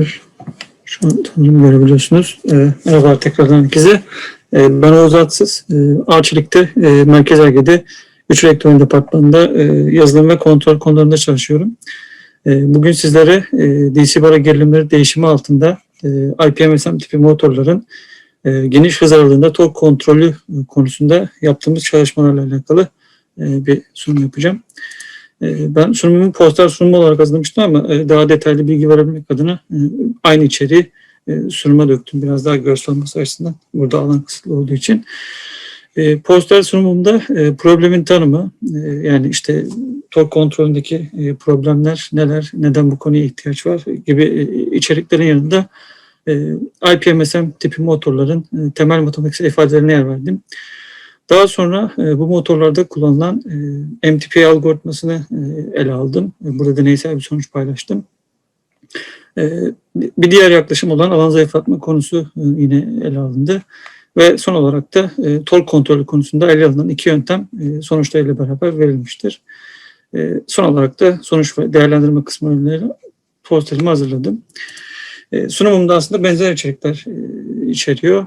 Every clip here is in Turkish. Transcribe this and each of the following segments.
Tamamdır. Şu an tanrım görebiliyorsunuz. Ee, merhaba tekrardan herkese. Ee, ben Oğuz Atsız. Ee, Arçelik'te e, Merkez Arge'de 3 Rektörün Departmanı'nda e, yazılım ve kontrol konularında çalışıyorum. E, bugün sizlere e, DC bara gerilimleri değişimi altında e, IPMSM tipi motorların e, geniş hız aralığında tork kontrolü e, konusunda yaptığımız çalışmalarla alakalı e, bir sunum yapacağım. E, Ben sunumumu poster sunumu olarak hazırlamıştım ama e, daha detaylı bilgi verebilmek adına e, aynı içeriği e, sunuma döktüm. Biraz daha görsel olması açısından. Burada alan kısıtlı olduğu için. Poster sunumumda problemin tanımı, yani işte tork kontrolündeki problemler neler, neden bu konuya ihtiyaç var gibi içeriklerin yanında IPMSM tipi motorların temel matematiksel ifadelerine yer verdim. Daha sonra e, bu motorlarda kullanılan e, MTP algoritmasını e, ele aldım. Burada deneysel bir sonuç paylaştım. Bir diğer yaklaşım olan alan zayıflatma konusu yine ele alındı. Ve son olarak da tork kontrolü konusunda ele alınan iki yöntem sonuçlarıyla beraber verilmiştir. Son olarak da sonuç ve değerlendirme kısmıyla posterimi hazırladım. Sunumumda aslında benzer içerikler içeriyor.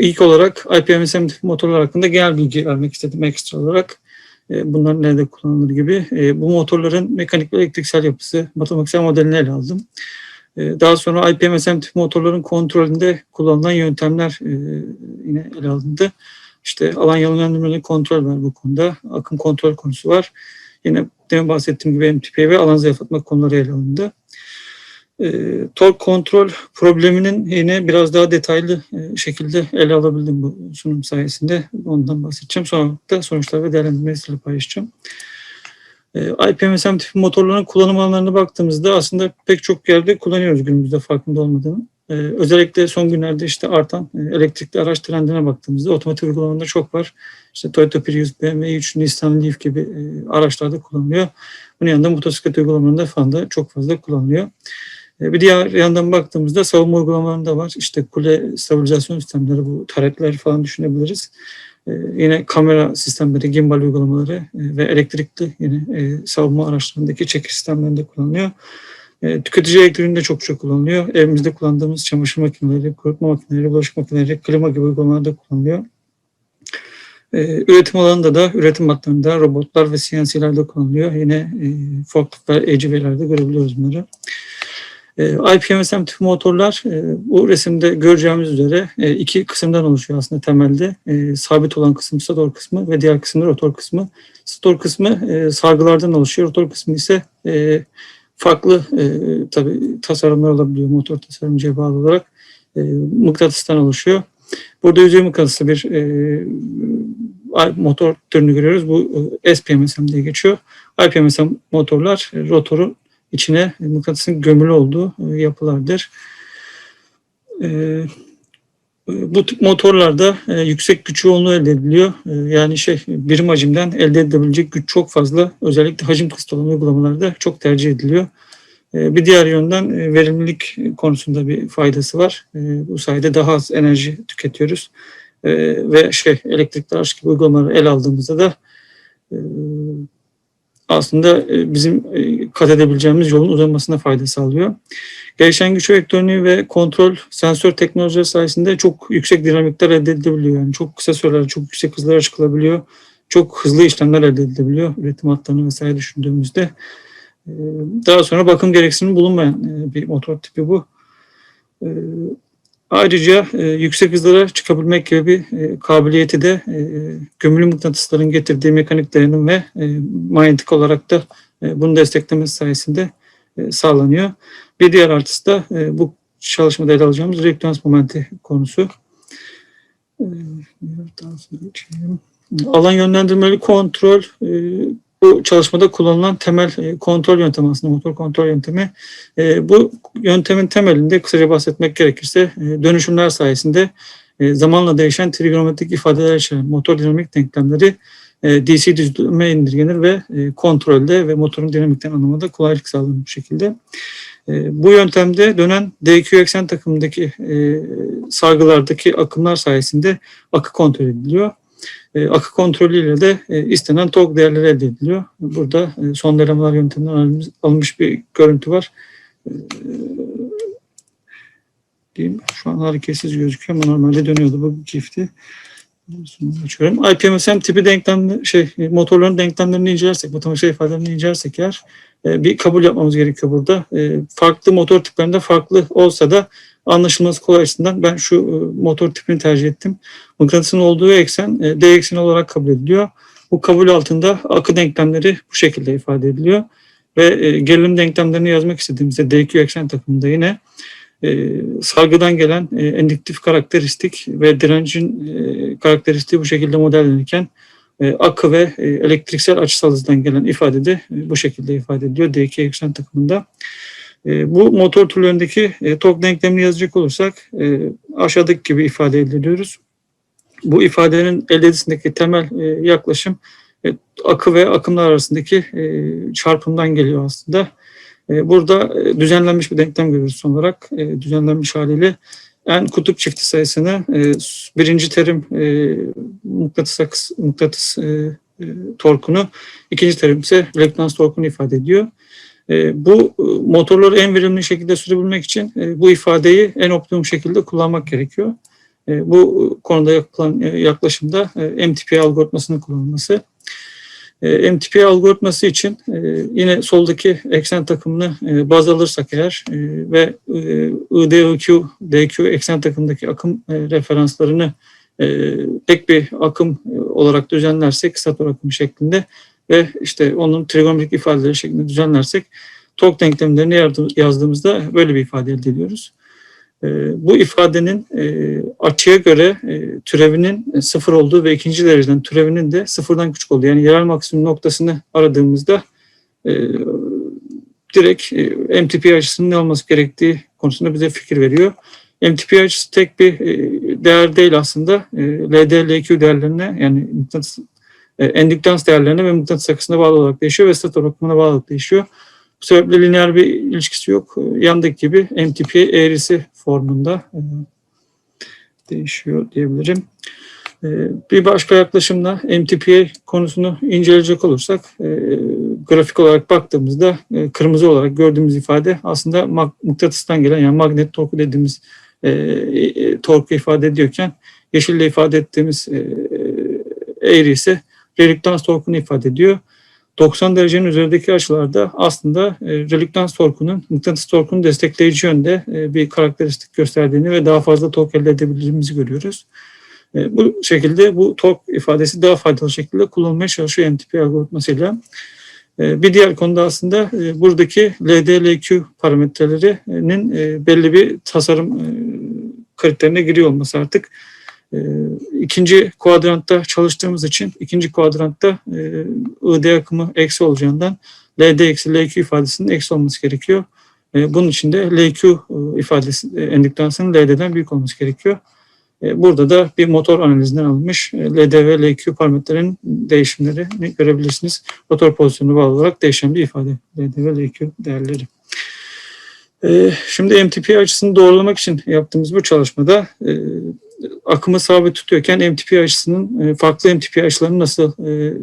İlk olarak IPMSM motorlar hakkında genel bilgi vermek istedim ekstra olarak. E, Bunlar nerede kullanılır gibi. E, Bu motorların mekanik ve elektriksel yapısı, matematiksel modelini ele aldım. E, Daha sonra IPMSM tipi motorların kontrolünde kullanılan yöntemler yine ele alındı. İşte alan yönlendirmeli kontrol var bu konuda. Akım kontrol konusu var. Yine demin bahsettiğim gibi MTP ve alan zayıflatma konuları ele alındı. E, tork kontrol probleminin yine biraz daha detaylı e, şekilde ele alabildim bu sunum sayesinde. Ondan bahsedeceğim. Sonra da sonuçlar ve değerlendirmeyi sizinle paylaşacağım. E, IPMSM tipi motorların kullanım alanlarına baktığımızda aslında pek çok yerde kullanıyoruz günümüzde farkında olmadığını. E, özellikle son günlerde işte artan e, elektrikli araç trendine baktığımızda otomotiv uygulamalarında çok var. İşte Toyota Prius, BMW 3, Nissan Leaf gibi e, araçlarda kullanılıyor. Bunun yanında motosiklet uygulamalarında falan da çok fazla kullanılıyor. E, Bir diğer yandan baktığımızda savunma uygulamalarında var. İşte kule stabilizasyon sistemleri, bu taretler falan düşünebiliriz. E, Yine kamera sistemleri, gimbal uygulamaları e, ve elektrikli yine savunma araçlarındaki çekiş sistemlerinde kullanılıyor. Tüketici elektriğinde çok çok kullanılıyor. Evimizde kullandığımız çamaşır makineleri, kurutma makineleri, bulaşık makineleri, klima gibi uygulamalarda kullanılıyor. Üretim alanında da üretim hatlarında robotlar ve CNC'lerde kullanılıyor. Yine forklift ve AGV'lerde görebiliyoruz bunları. E, IPMSM tipi motorlar e, bu resimde göreceğimiz üzere e, iki kısımdan oluşuyor aslında temelde. Sabit olan kısım stator kısmı ve diğer kısım da rotor kısmı. Stator kısmı sargılardan oluşuyor. Rotor kısmı ise farklı tabii tasarımlar olabiliyor motor tasarımcıya bağlı olarak. Mıknatıstan oluşuyor. Burada yüzey mıknatıslı bir motor türünü görüyoruz. Bu SPMSM diye geçiyor. IPMSM motorlar rotorun içine mıknatısın gömülü olduğu e, yapılardır. E, Bu tip motorlarda e, yüksek güç yoğunluğu elde ediliyor. Yani şey birim hacimden elde edilebilecek güç çok fazla. Özellikle hacim kısıtlı olan uygulamalarda çok tercih ediliyor. Bir diğer yönden verimlilik konusunda bir faydası var. Bu sayede daha az enerji tüketiyoruz. Ve şey elektrikli araç gibi uygulamaları el aldığımızda da aslında e, bizim e, kat edebileceğimiz yolun uzamasına fayda sağlıyor. Gelişen güç elektroniği ve kontrol sensör teknolojileri sayesinde çok yüksek dinamikler elde edilebiliyor. Yani çok kısa sürelerde çok yüksek hızlara çıkılabiliyor. Çok hızlı işlemler elde edilebiliyor. Üretim hatlarını vesaire düşündüğümüzde. E, Daha sonra bakım gereksinimi bulunmayan bir motor tipi bu. Ayrıca e, yüksek hızlara çıkabilmek gibi bir e, kabiliyeti de e, gömülü mıknatısların getirdiği mekanik dayanım ve e, manyetik olarak da e, bunu desteklemesi sayesinde e, sağlanıyor. Bir diğer artısı da e, bu çalışmada ele alacağımız reaktans momenti konusu. E. Alan yönlendirmeli kontrol e, bu çalışmada kullanılan temel e, kontrol yöntemi aslında motor kontrol yöntemi. E, Bu yöntemin temelinde kısaca bahsetmek gerekirse e, dönüşümler sayesinde zamanla değişen trigonometrik ifadeler içeren motor dinamik denklemleri DC düzleme indirgenir ve kontrolde ve motorun dinamikten anlamada kolaylık sağlanır bu şekilde. Bu yöntemde dönen DQ eksen takımındaki sargılardaki akımlar sayesinde akı kontrol ediliyor. E, akı kontrolüyle de e, istenen tork değerleri elde ediliyor. Burada e, son denemeler yönteminden alınmış, bir görüntü var. Diyeyim. Şu an hareketsiz gözüküyor ama normalde dönüyordu bu çifti. Açıyorum. IPMSM tipi denklem şey motorların denklemlerini incelersek, matematik ifadelerini incelersek eğer bir kabul yapmamız gerekiyor burada. Farklı motor tiplerinde farklı olsa da anlaşılması kolay açısından ben şu e, motor tipini tercih ettim. Mıknatısın olduğu eksen e, D ekseni olarak kabul ediliyor. Bu kabul altında akı denklemleri bu şekilde ifade ediliyor. Ve e, gerilim denklemlerini yazmak istediğimizde DQ eksen takımında yine salgıdan gelen e, endüktif karakteristik ve direncin karakteristiği bu şekilde modellenirken akı ve elektriksel açısal hızdan gelen ifade de bu şekilde ifade ediliyor DQ eksen takımında. E, bu motor türlerindeki e, tork denklemini yazacak olursak e, aşağıdaki gibi ifade ediliyoruz. Bu ifadenin elde edisindeki temel yaklaşım akı ve akımlar arasındaki çarpımdan geliyor aslında. Burada düzenlenmiş bir denklem görüyoruz son olarak. Düzenlenmiş haliyle en kutup çifti sayısını birinci terim mıknatıs, mıknatıs torkunu, ikinci terim ise reluktans torkunu ifade ediyor. E, bu e, motorları en verimli şekilde sürebilmek için e, bu ifadeyi en optimum şekilde kullanmak gerekiyor. E, bu konuda yapılan e, yaklaşımda e, MTP algoritmasının kullanılması. E, MTP algoritması için e, yine soldaki eksen takımını e, baz alırsak eğer e, ve e, IDQ, DQ eksen takımındaki akım e, referanslarını e, tek bir akım e, olarak düzenlersek stator akımı şeklinde ve işte onun trigonometrik ifadeleri şeklinde düzenlersek tork denklemlerini yazdığımızda böyle bir ifade elde ediyoruz. E, bu ifadenin e, açıya göre e, türevinin sıfır olduğu ve ikinci dereceden türevinin de sıfırdan küçük olduğu yani yerel maksimum noktasını aradığımızda e, direkt MTP açısının ne olması gerektiği konusunda bize fikir veriyor. MTP açısı tek bir değer değil aslında. LD, LQ değerlerine yani endüktans değerlerine ve mıknatıs akısına bağlı olarak değişiyor ve stator akımına bağlı olarak değişiyor. Bu sebeple lineer bir ilişkisi yok. E, Yandaki gibi MTP eğrisi formunda e, değişiyor diyebilirim. E, Bir başka yaklaşımla MTPA konusunu inceleyecek olursak e, grafik olarak baktığımızda e, kırmızı olarak gördüğümüz ifade aslında mıknatıstan gelen yani magnet torku dediğimiz e, e, torku ifade ediyorken yeşille ifade ettiğimiz e, eğri ise reluktans torkunu ifade ediyor. 90 derecenin üzerindeki açılarda aslında e, torkunun mıknatıs torkunu destekleyici yönde e, bir karakteristik gösterdiğini ve daha fazla tork elde edebildiğimizi görüyoruz. E, bu şekilde bu tork ifadesi daha faydalı şekilde kullanılmaya çalışıyor MTP algoritmasıyla. E, bir diğer konuda aslında e, buradaki LD-LQ parametrelerinin belli bir tasarım e, kriterine giriyor olması artık. E, ikinci kuadrantta çalıştığımız için ikinci kuadrantta e, ID akımı eksi olacağından LD eksi LQ ifadesinin eksi olması gerekiyor. E, bunun için de LQ e, ifadesi e, endüktansının LD'den büyük olması gerekiyor. Burada da bir motor analizinden alınmış LD ve LQ parametrelerinin değişimlerini görebilirsiniz. Motor pozisyonuna bağlı olarak değişen bir ifade LD ve LQ değerleri. Şimdi MTP açısını doğrulamak için yaptığımız bu çalışmada akımı sabit tutuyorken MTP açısının e, farklı MTP açılarının nasıl e,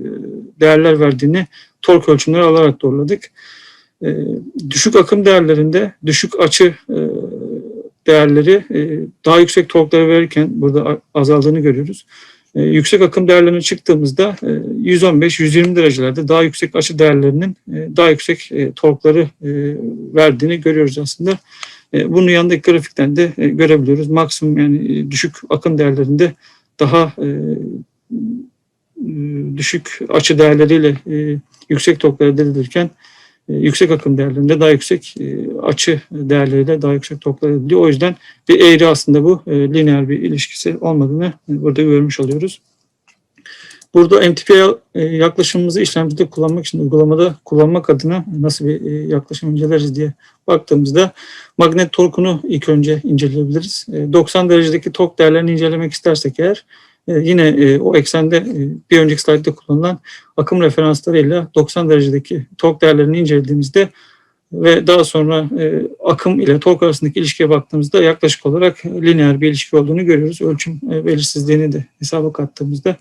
değerler verdiğini tork ölçümleri alarak doğruladık. E, Düşük akım değerlerinde düşük açı değerleri daha yüksek torkları verirken burada azaldığını görüyoruz. Yüksek akım değerlerine çıktığımızda e, 115-120 derecelerde daha yüksek açı değerlerinin daha yüksek torkları verdiğini görüyoruz aslında. E, Bunun yanındaki grafikten de e, görebiliyoruz. Maksimum yani e, düşük akım değerlerinde daha düşük açı değerleriyle yüksek torklar elde edilirken yüksek akım değerlerinde daha yüksek açı değerleriyle daha yüksek torklar ediliyor. O yüzden bir eğri aslında bu lineer bir ilişkisi olmadığını burada görmüş oluyoruz. Burada MTP e, yaklaşımımızı işlemcide kullanmak için uygulamada kullanmak adına nasıl bir e, yaklaşım inceleriz diye baktığımızda magnet torkunu ilk önce inceleyebiliriz. E, 90 derecedeki tork değerlerini incelemek istersek eğer e, yine e, o eksende e, bir önceki slaytta kullanılan akım referanslarıyla 90 derecedeki tork değerlerini incelediğimizde ve daha sonra e, akım ile tork arasındaki ilişkiye baktığımızda yaklaşık olarak lineer bir ilişki olduğunu görüyoruz. Ölçüm e, belirsizliğini de hesaba kattığımızda e,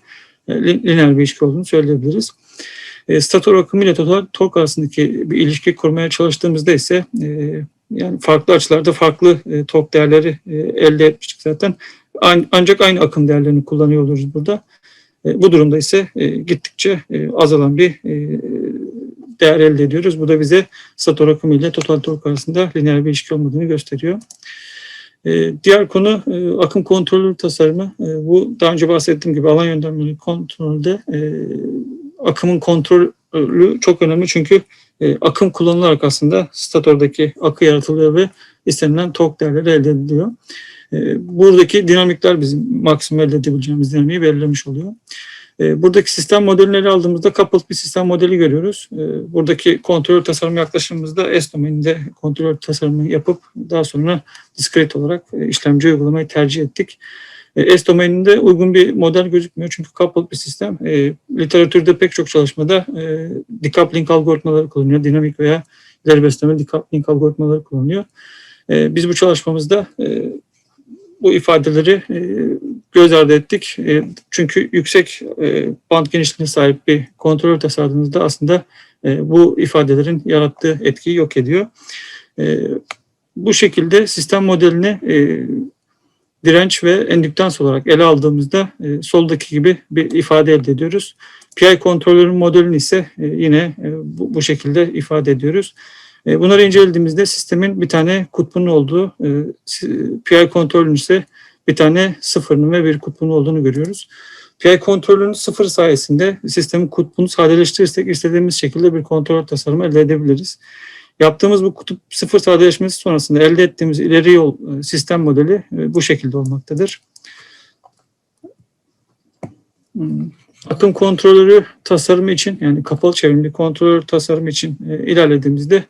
lineer bir ilişki olduğunu söyleyebiliriz. E, stator akım ile total tork arasındaki bir ilişki kurmaya çalıştığımızda ise e, yani farklı açılarda farklı e, tork değerleri e, elde etmiştik zaten. An- ancak aynı akım değerlerini kullanıyor oluruz burada. E, bu durumda ise e, gittikçe e, azalan bir e, değer elde ediyoruz. Bu da bize stator akımı ile total tork arasında lineer bir ilişki olmadığını gösteriyor. E, diğer konu e, akım kontrolü tasarımı. E, bu daha önce bahsettiğim gibi alan yöntemleri kontrolde e, akımın kontrolü çok önemli çünkü e, akım kullanılarak aslında statordaki akı yaratılıyor ve istenilen tork değerleri elde ediliyor. Buradaki dinamikler bizim maksimum elde edebileceğimiz dinamiği belirlemiş oluyor. E, buradaki sistem modelini ele aldığımızda coupled bir sistem modeli görüyoruz. E, buradaki kontrol tasarım yaklaşımımızda S domeninde kontrol tasarımı yapıp daha sonra discrete olarak e, işlemci uygulamayı tercih ettik. E, S domeninde uygun bir model gözükmüyor çünkü coupled bir sistem. Literatürde pek çok çalışmada e, decoupling algoritmaları kullanılıyor. Dinamik veya ileri besleme decoupling algoritmaları kullanılıyor. E, biz bu çalışmamızda e, bu ifadeleri e, göz ardı ettik. E, çünkü yüksek e, band genişliğine sahip bir kontrol tasarladığınızda aslında bu ifadelerin yarattığı etkiyi yok ediyor. Bu şekilde sistem modelini direnç ve endüktans olarak ele aldığımızda soldaki gibi bir ifade elde ediyoruz. PI kontrolörün modelini ise yine bu şekilde ifade ediyoruz. E, bunları incelediğimizde sistemin bir tane kutbunun olduğu, e, PI kontrolünün ise bir tane sıfırının ve bir kutbunun olduğunu görüyoruz. PI kontrolünün sıfır sayesinde sistemin kutbunu sadeleştirirsek istediğimiz şekilde bir kontrol tasarımı elde edebiliriz. Yaptığımız bu kutup sıfır sadeleşmesi sonrasında elde ettiğimiz ileri yol e, sistem modeli e, bu şekilde olmaktadır. Hmm. Akım kontrolörü tasarımı için yani kapalı çevrimli kontrolör tasarımı için e, ilerlediğimizde e,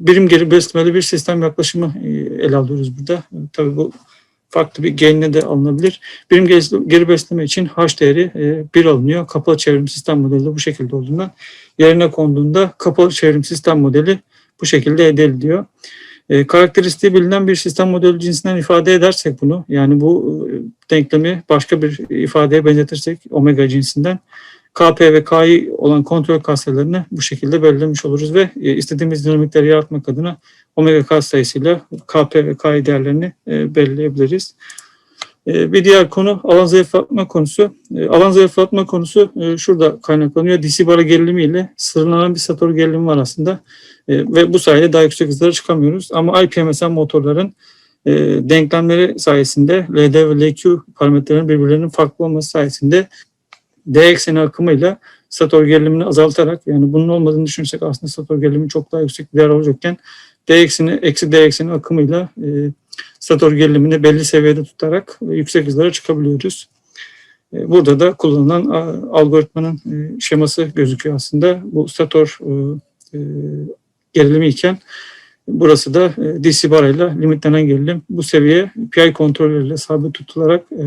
birim geri beslemeli bir sistem yaklaşımı e, ele alıyoruz burada. E, tabii bu farklı bir gain'le de alınabilir. Birim geri, besleme için H değeri e, 1 alınıyor. Kapalı çevrim sistem modeli de bu şekilde olduğundan yerine konduğunda kapalı çevrim sistem modeli bu şekilde elde ediliyor. E, karakteristiği bilinen bir sistem modeli cinsinden ifade edersek bunu, yani bu e, denklemi başka bir ifadeye benzetirsek omega cinsinden KP ve KI olan kontrol katsayılarını bu şekilde belirlemiş oluruz ve e, istediğimiz dinamikleri yaratmak adına omega katsayısıyla KP ve KI değerlerini e, belirleyebiliriz. E, Bir diğer konu alan zayıflatma konusu. Alan zayıflatma konusu şurada kaynaklanıyor. DC bara gerilimi ile sınırlanan bir stator gerilimi var aslında. Ve bu sayede daha yüksek hızlara çıkamıyoruz. Ama IPMSM motorların denklemleri sayesinde LD ve LQ parametrelerinin birbirlerinin farklı olması sayesinde D ekseni akımıyla stator gerilimini azaltarak yani bunun olmadığını düşünürsek aslında stator gerilimi çok daha yüksek bir değer olacakken D ekseni eksi D ekseni akımıyla e, stator gerilimini belli seviyede tutarak e, yüksek hızlara çıkabiliyoruz. E, Burada da kullanılan a, algoritmanın e, şeması gözüküyor aslında. Bu stator e, e, gerilimi iken burası da e, DC barayla limitlenen gerilim. Bu seviye PI kontrolüyle sabit tutularak e,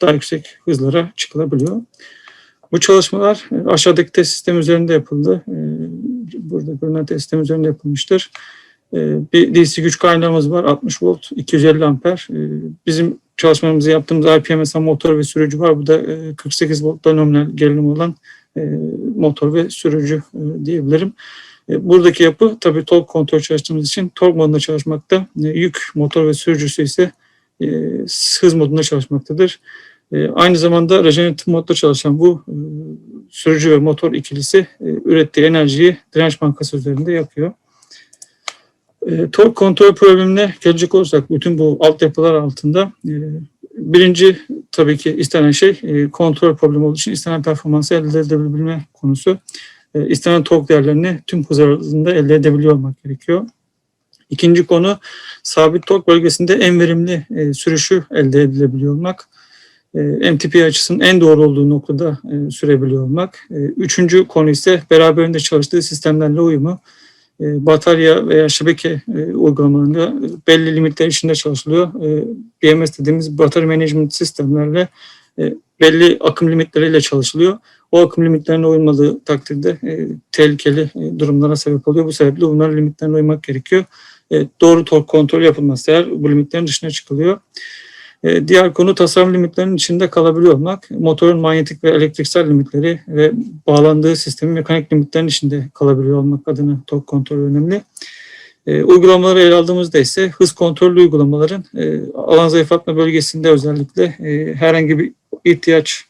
daha yüksek hızlara çıkılabiliyor. Bu çalışmalar e, aşağıdaki test sistemi üzerinde yapıldı. E, Burada görünen test sistemi üzerinde yapılmıştır. E, Bir DC güç kaynağımız var 60 volt 250 amper. E, Bizim çalışmamızı yaptığımız IPMSA motor ve sürücü var. Bu da e, 48 voltta nominal gerilim olan e, motor ve sürücü e, diyebilirim. E, Buradaki yapı tabii tork kontrol çalıştığımız için tork modunda çalışmakta. E, Yük motor ve sürücüsü ise e, hız modunda çalışmaktadır. E, aynı zamanda rejeneratif modda çalışan bu e, sürücü ve motor ikilisi ürettiği enerjiyi direnç bankası üzerinde yakıyor. E, tork kontrol problemine gelecek olursak bütün bu altyapılar altında birinci tabii ki istenen şey kontrol problemi olduğu için istenen performansı elde edebilme konusu. E, istenen tork değerlerini tüm hız aralığında elde edebiliyor olmak gerekiyor. İkinci konu sabit tork bölgesinde en verimli e, sürüşü elde edilebiliyor olmak. E, MTP açısının en doğru olduğu noktada e, sürebiliyor olmak. E, üçüncü konu ise beraberinde çalıştığı sistemlerle uyumu. E, batarya veya şebeke e, uygulamalarında belli limitler içinde çalışılıyor. E, BMS dediğimiz Battery Management sistemlerle e, belli akım limitleriyle çalışılıyor. O akım limitlerine uymadığı takdirde e, tehlikeli e, durumlara sebep oluyor. Bu sebeple bunların limitlerine uymak gerekiyor. E, doğru tork kontrol yapılmazsa eğer bu limitlerin dışına çıkılıyor. E, diğer konu tasarım limitlerinin içinde kalabiliyor olmak. Motorun manyetik ve elektriksel limitleri ve bağlandığı sistemin mekanik limitlerin içinde kalabiliyor olmak adına tork kontrolü önemli. E, uygulamaları ele aldığımızda ise hız kontrollü uygulamaların alan zayıflatma bölgesinde özellikle herhangi bir ihtiyaç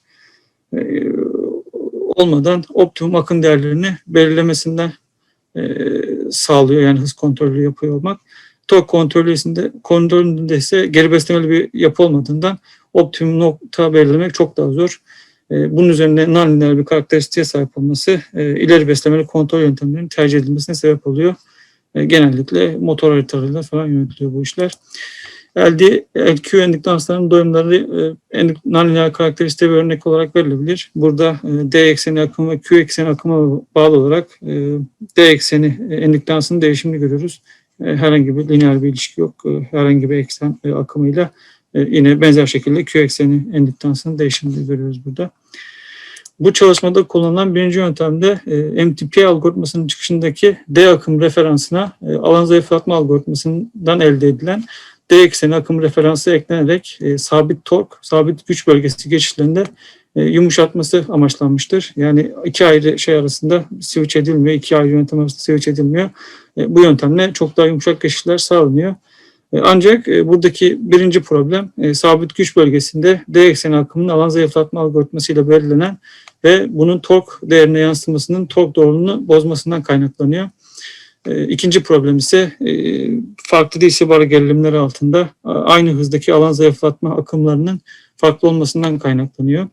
olmadan optimum akım değerlerini belirlemesinden sağlıyor. Yani hız kontrolü yapıyor olmak. Tork kontrolünde, kontrolünde ise geri beslemeli bir yapı olmadığından optimum nokta belirlemek çok daha zor. E, bunun üzerine nonlineer bir karakteristiğe sahip olması e, ileri beslemeli kontrol yöntemlerinin tercih edilmesine sebep oluyor. E, genellikle motor haritalarıyla falan yönetiliyor bu işler. LD, LQ endüktanslarının doyumları e, nonlineer karakteristiğe bir örnek olarak verilebilir. Burada e, D ekseni akımı ve Q ekseni akımı bağlı olarak e, D ekseni e, endüktansının değişimini görüyoruz. Herhangi bir lineer bir ilişki yok. Herhangi bir eksen akımıyla yine benzer şekilde Q ekseni endüktansının değişimini görüyoruz burada. Bu çalışmada kullanılan birinci yöntemde e, MTP algoritmasının çıkışındaki D akım referansına e, alan zayıflatma algoritmasından elde edilen D ekseni akım referansı eklenerek e, sabit tork, sabit güç bölgesi geçişlerinde e, yumuşatması amaçlanmıştır. Yani iki ayrı şey arasında switch edilmiyor, iki ayrı yöntem arasında switch edilmiyor. E, bu yöntemle çok daha yumuşak geçişler sağlanıyor. E, ancak e, buradaki birinci problem e, sabit güç bölgesinde D ekseni akımının alan zayıflatma algoritmasıyla belirlenen ve bunun tork değerine yansımasının tork doğruluğunu bozmasından kaynaklanıyor. İkinci problem ise farklı DC barı gerilimleri altında aynı hızdaki alan zayıflatma akımlarının farklı olmasından kaynaklanıyor.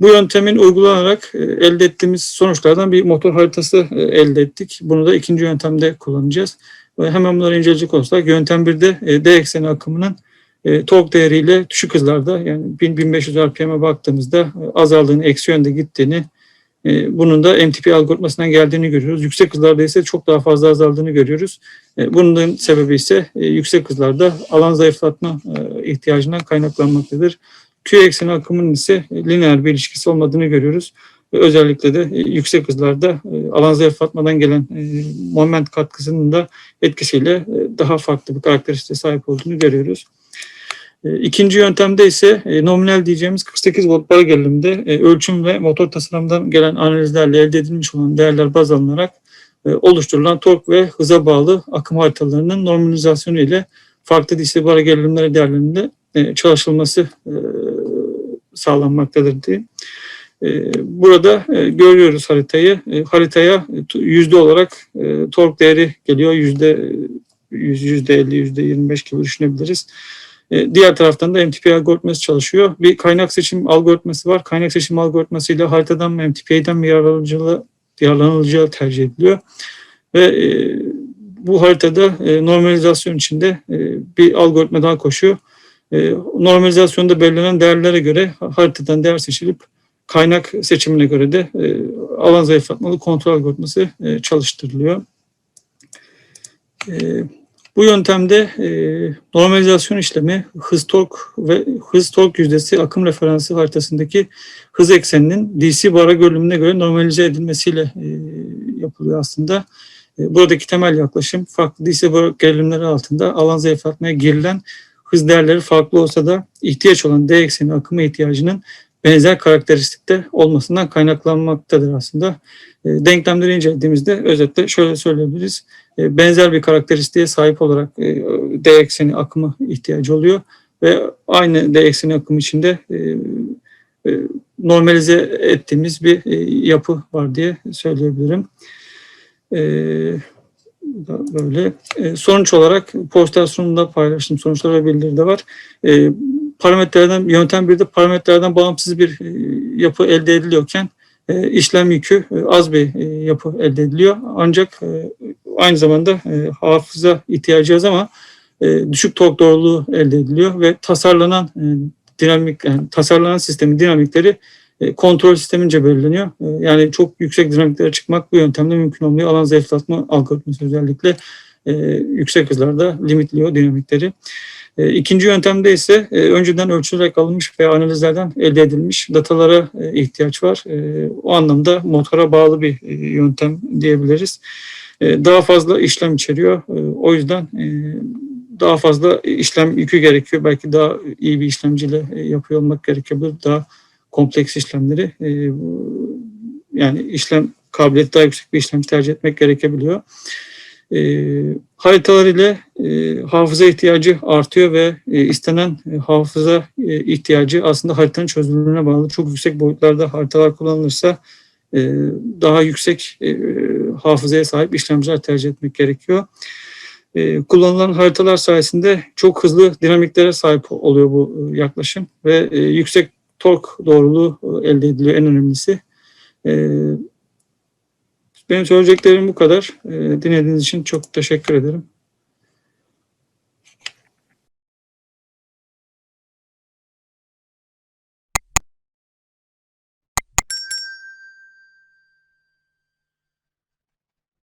Bu yöntemin uygulanarak elde ettiğimiz sonuçlardan bir motor haritası elde ettik. Bunu da ikinci yöntemde kullanacağız. Hemen bunları inceleyecek olursak yöntem 1'de D ekseni akımının e, tork değeriyle düşük hızlarda yani 1500 RPM'e baktığımızda e, azaldığını, eksi yönde gittiğini, e, bunun da MTP algoritmasından geldiğini görüyoruz. Yüksek hızlarda ise çok daha fazla azaldığını görüyoruz. E, bunun sebebi ise e, yüksek hızlarda alan zayıflatma e, ihtiyacından kaynaklanmaktadır. Q ekseni akımının ise lineer bir ilişkisi olmadığını görüyoruz. Özellikle de e, yüksek hızlarda e, alan zayıflatmadan gelen e, moment katkısının da etkisiyle e, daha farklı bir karakteristiğe sahip olduğunu görüyoruz. E, ikinci yöntemde ise e, nominal diyeceğimiz 48 volt bar gerilimde e, ölçüm ve motor tasarımdan gelen analizlerle elde edilmiş olan değerler baz alınarak oluşturulan tork ve hıza bağlı akım haritalarının normalizasyonu ile farklı DC bar gerilimleri değerlerinde çalışılması sağlanmaktadır diye. Burada görüyoruz haritayı. Haritaya yüzde olarak tork değeri geliyor. Yüzde yüzde 50, yüzde 25 gibi düşünebiliriz. E, diğer taraftan da MTP algoritması çalışıyor. Bir kaynak seçim algoritması var. Kaynak seçim algoritmasıyla haritadan mı MTP'den mi yararlanılacağı, tercih ediliyor. Ve e, bu haritada e, normalizasyon içinde bir algoritma daha koşuyor. Normalizasyonda belirlenen değerlere göre haritadan değer seçilip kaynak seçimine göre de alan zayıflatmalı kontrol algoritması çalıştırılıyor. E, bu yöntemde e, normalizasyon işlemi hız tork ve hız tork yüzdesi akım referansı haritasındaki hız ekseninin DC bara görünümüne göre normalize edilmesiyle e, yapılıyor aslında. E, buradaki temel yaklaşım farklı DC bara gerilimleri altında alan zayıflatmaya girilen hız değerleri farklı olsa da ihtiyaç olan D ekseni akımı ihtiyacının benzer karakteristikte olmasından kaynaklanmaktadır aslında. E, denklemleri incelediğimizde özetle şöyle söyleyebiliriz. E, benzer bir karakteristiğe sahip olarak e, D ekseni akımı ihtiyacı oluyor ve aynı D ekseni akımı içinde normalize ettiğimiz bir yapı var diye söyleyebilirim. Böyle. Sonuç olarak poster sunumunda paylaştığım sonuçlar ve bildiri de var parametrelerden yöntem bir de parametrelerden bağımsız bir yapı elde ediliyorken e, işlem yükü e, az bir e, yapı elde ediliyor. Ancak aynı zamanda hafıza ihtiyacı az ama düşük tork doğruluğu elde ediliyor ve tasarlanan dinamik yani tasarlanan sistemin dinamikleri kontrol sistemince belirleniyor. Yani çok yüksek dinamiklere çıkmak bu yöntemle mümkün olmuyor. Alan zayıflatma algoritması özellikle yüksek hızlarda limitliyor dinamikleri. E, ikinci yöntemde ise e, önceden ölçülerek alınmış ve analizlerden elde edilmiş datalara e, ihtiyaç var. O anlamda motora bağlı bir yöntem diyebiliriz. Daha fazla işlem içeriyor. O yüzden daha fazla işlem yükü gerekiyor. Belki daha iyi bir işlemciyle yapıyor olmak gerekiyor. Daha kompleks işlemleri yani işlem kabiliyeti daha yüksek bir işlem tercih etmek gerekebiliyor. E, haritalar ile e, hafıza ihtiyacı artıyor ve e, istenen e, hafıza e, ihtiyacı aslında haritanın çözünürlüğüne bağlı. Çok yüksek boyutlarda haritalar kullanılırsa e, daha yüksek e, hafızaya sahip işlemciler tercih etmek gerekiyor. E, kullanılan haritalar sayesinde çok hızlı dinamiklere sahip oluyor bu e, yaklaşım ve e, yüksek tork doğruluğu e, elde ediliyor en önemlisi. E, benim söyleyeceklerim bu kadar. E, dinlediğiniz için çok teşekkür ederim.